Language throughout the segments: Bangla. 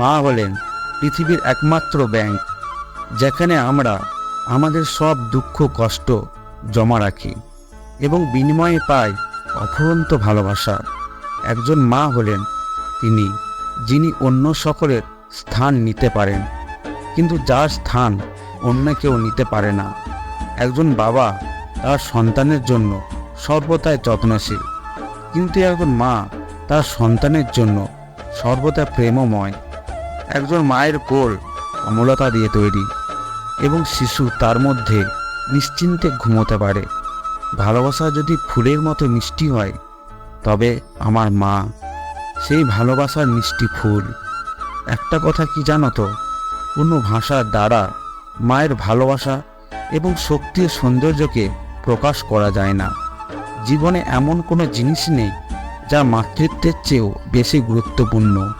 মা হলেন পৃথিবীর একমাত্র ব্যাংক, যেখানে আমরা আমাদের সব দুঃখ, কষ্ট জমা রাখি এবং বিনিময়ে পাই অফুরন্ত ভালোবাসা। একজন মা হলেন তিনি, যিনি অন্য সকলের স্থান নিতে পারেন, কিন্তু যার স্থান অন্য কেউ নিতে পারে না। একজন বাবা তার সন্তানের জন্য সর্বদাই যত্নশীল, কিন্তু একজন মা তার সন্তানের জন্য সর্বদা প্রেমময় একজন মায়ের কোল অমলতা দিয়ে তৈরি এবং শিশু তার মধ্যে নিশ্চিন্তে ঘুমোতে পারে। ভালোবাসা যদি ফুলের মতো মিষ্টি হয়, তবে আমার মা সেই ভালোবাসার মিষ্টি ফুল। একটা কথা কি জানো তো? কোনো ভাষার দ্বারা মায়ের ভালোবাসা এবং শক্তির সৌন্দর্যকে প্রকাশ করা যায় না। জীবনে এমন কোনো জিনিস নেই যা মাতৃত্বের চেয়েও বেশি গুরুত্বপূর্ণ।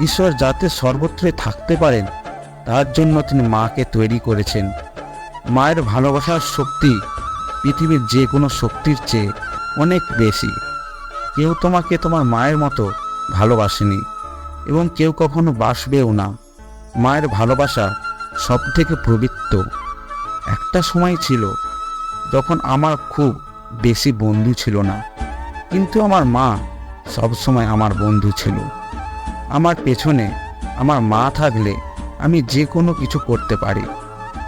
ঈশ্বর যাতে সর্বত্রই থাকতে পারেন, তার জন্য তিনি মাকে তৈরি করেছেন। মায়ের ভালোবাসার শক্তি পৃথিবীর যে কোনো শক্তির চেয়ে অনেক বেশি। কেউ তোমাকে তোমার মায়ের মতো ভালোবাসেনি এবং কেউ কখনো বাসবেও না। মায়ের ভালোবাসা সব থেকে প্রবৃত্ত একটা সময় ছিল যখন আমার খুব বেশি বন্ধু ছিল না, কিন্তু আমার মা সবসময় আমার বন্ধু ছিল। আমার পেছনে, আমার মা থাকলে আমি যে কোনো কিছু করতে পারি।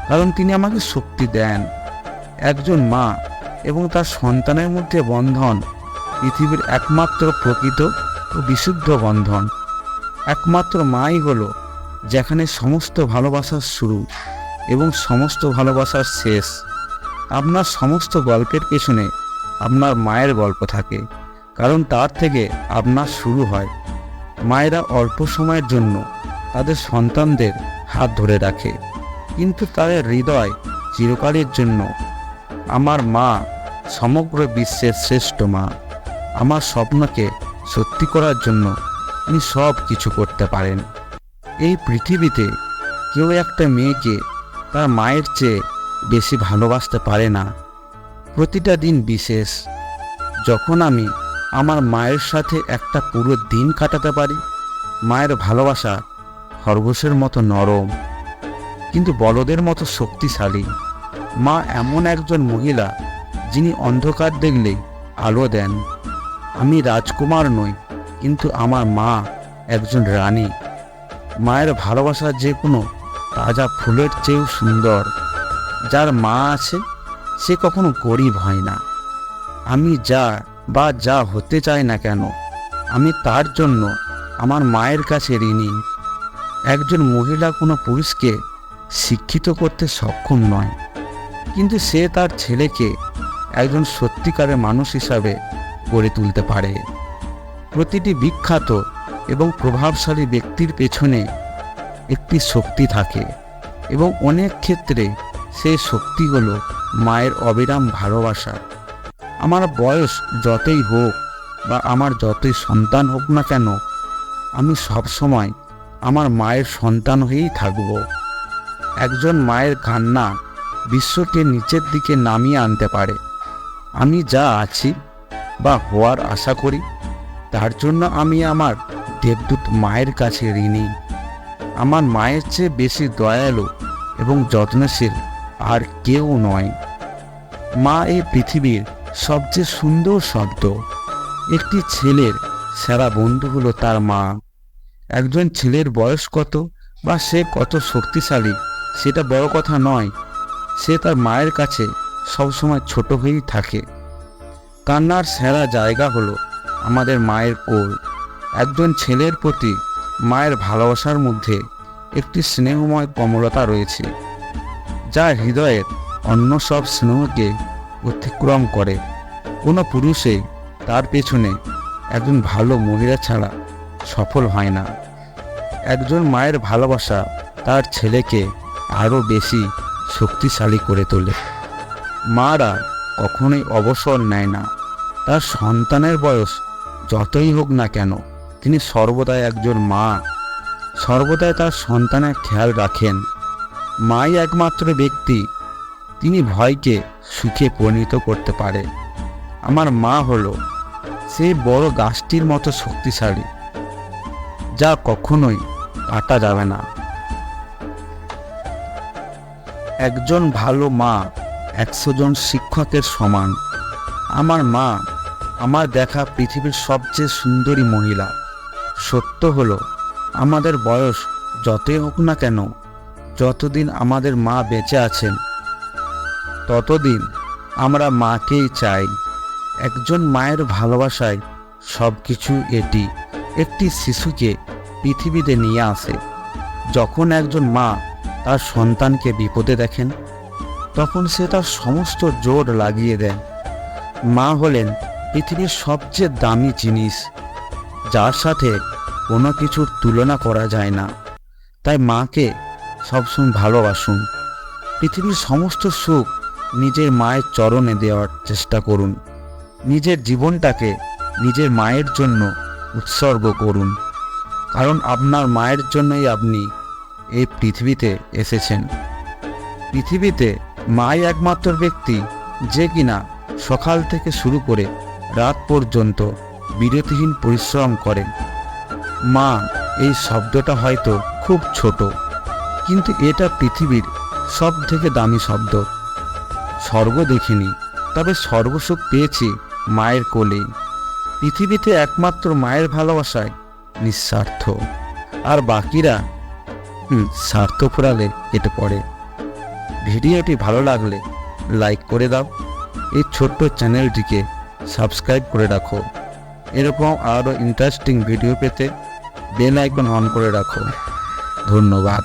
কারণ তিনি আমাকে শক্তি দেন। একজন মা এবং তার সন্তানের মধ্যে বন্ধন পৃথিবীর একমাত্র প্রকৃত ও বিশুদ্ধ বন্ধন। একমাত্র মাই হলো যেখানে সমস্ত ভালোবাসার শুরু এবং সমস্ত ভালোবাসার শেষ। আপনার সমস্ত গল্পের পেছনে আপনার মায়ের গল্প থাকে, কারণ তার থেকে আপনার শুরু হয়। মায়েরা অল্প সময়ের জন্য তাদের সন্তানদের হাত ধরে রাখে। কিন্তু তাদের হৃদয় চিরকালের জন্য আমার মা সমগ্র বিশ্বের শ্রেষ্ঠ মা। আমার স্বপ্নকে সত্যি করার জন্য তিনি সব কিছু করতে পারেন। এই পৃথিবীতে কেউ একটা মেয়েকে তার মায়ের চেয়ে বেশি ভালোবাসতে পারে না। প্রতিটা দিন বিশেষ। যখন আমি আমার মায়ের সাথে একটা পুরো দিন কাটাতে পারি। মায়ের ভালোবাসা খরগোশের মতো নরম, কিন্তু বলদের মতো শক্তিশালী। মা এমন একজন মহিলা যিনি অন্ধকার দেখলে আলো দেন। আমি রাজকুমার নই, কিন্তু আমার মা একজন রানী। মায়ের ভালোবাসা যে কোনো তাজা ফুলের চেয়েও সুন্দর। যার মা আছে, সে কখনো গরিব হয় না। আমি যা বা যা হতে চায় না কেন, আমি তার জন্য আমার মায়ের কাছে ঋণী। একজন মহিলা কোনো পুরুষকে শিক্ষিত করতে সক্ষম নয়, কিন্তু সে তার ছেলেকে একজন সত্যিকারের মানুষ হিসাবে গড়ে তুলতে পারে। প্রতিটি বিখ্যাত এবং প্রভাবশালী ব্যক্তির পেছনে একটি শক্তি থাকে এবং অনেক ক্ষেত্রে সেই শক্তি হলো মায়ের অবিরাম ভালোবাসা। আমার বয়স যতই হোক বা আমার যতই সন্তান হোক না কেন, আমি সবসময় আমার মায়ের সন্তান হয়েই থাকব। একজন মায়ের কান্না বিশ্বকে নিচের দিকে নামিয়ে আনতে পারে। আমি যা আছি বা হওয়ার আশা করি, তার জন্য আমি আমার দেবদূত মায়ের কাছে ঋণী। আমার মায়ের চেয়ে বেশি দয়ালু এবং যত্নশীল আর কেউ নয়। মা এই পৃথিবীর সবচেয়ে সুন্দর শব্দ। একটি ছেলের সেরা বন্ধু হলো তার মা। একজন ছেলের বয়স কত বা সে কত শক্তিশালী, সেটা বড় কথা নয়। সে তার মায়ের কাছে সবসময় ছোট হয়েই থাকে। কান্নার সেরা জায়গা হলো আমাদের মায়ের কোল। একজন ছেলের প্রতি মায়ের ভালোবাসার মধ্যে একটি স্নেহময় কমলতা রয়েছে, যা হৃদয়ের অন্য সব স্নেহকে অতিক্রম করে। কোনো পুরুষে তার পেছনে একজন ভালো মহিলা ছাড়া সফল হয় না। একজন মায়ের ভালোবাসা তার ছেলেকে আরও বেশি শক্তিশালী করে তোলে। মারা কখনোই অবসর নেয় না। তার সন্তানের বয়স যতই হোক না কেন, তিনি সর্বদাই একজন মা। সর্বদাই তার সন্তানের খেয়াল রাখেন। মাই একমাত্র ব্যক্তি, তিনি ভয়কে সুখে পরিণত করতে পারে। আমার মা হলো সেই বড় গাছটির মতো শক্তিশালী, যা কখনোই কাটা যাবে না। একজন ভালো মা একশো জন শিক্ষকের সমান। আমার মা আমার দেখা পৃথিবীর সবচেয়ে সুন্দরী মহিলা। সত্য হলো আমাদের বয়স যতই হোক না কেন, যতদিন আমাদের মা বেঁচে আছেন ততদিন আমরা মাকেই চাই। একজন মায়ের ভালোবাসায় সব কিছু এটি। একটি শিশুকে পৃথিবীতে নিয়ে আসে। যখন একজন মা তার সন্তানকে বিপদে দেখেন, তখন সে তার সমস্ত জোর লাগিয়ে দেন। মা হলেন পৃথিবীর সবচেয়ে দামি জিনিস, যার সাথে কোনো কিছুর তুলনা করা যায় না। তাই মাকে সবসময় ভালোবাসুন। পৃথিবীর সমস্ত সুখ নিজের মায়ের চরণে দেওয়ার চেষ্টা করুন। নিজের জীবনটাকে নিজের মায়ের জন্য উৎসর্গ করুন। কারণ আপনার মায়ের জন্যই আপনি এই পৃথিবীতে এসেছেন। পৃথিবীতে মাই একমাত্র ব্যক্তি যে কিনা সকাল থেকে শুরু করে রাত পর্যন্ত বিরতিহীন পরিশ্রম করেন মা, এই শব্দটা হয়তো খুব ছোট, কিন্তু এটা পৃথিবীর সব থেকে দামি শব্দ। স্বর্গ দেখিনি তবে সর্বসুখ পেয়েছি মায়ের কোলেই। পৃথিবীতে একমাত্র মায়ের ভালোবাসায় নিঃস্বার্থ। আর বাকিরা হুম, স্বার্থ ফুরালে কেটে পড়ে। ভিডিওটি ভালো লাগলে লাইক করে দাও। এই ছোট্ট চ্যানেলটিকে সাবস্ক্রাইব করে রাখো। এরকম আরও ইন্টারেস্টিং ভিডিও পেতে বেল আইকন অন করে রাখো। ধন্যবাদ।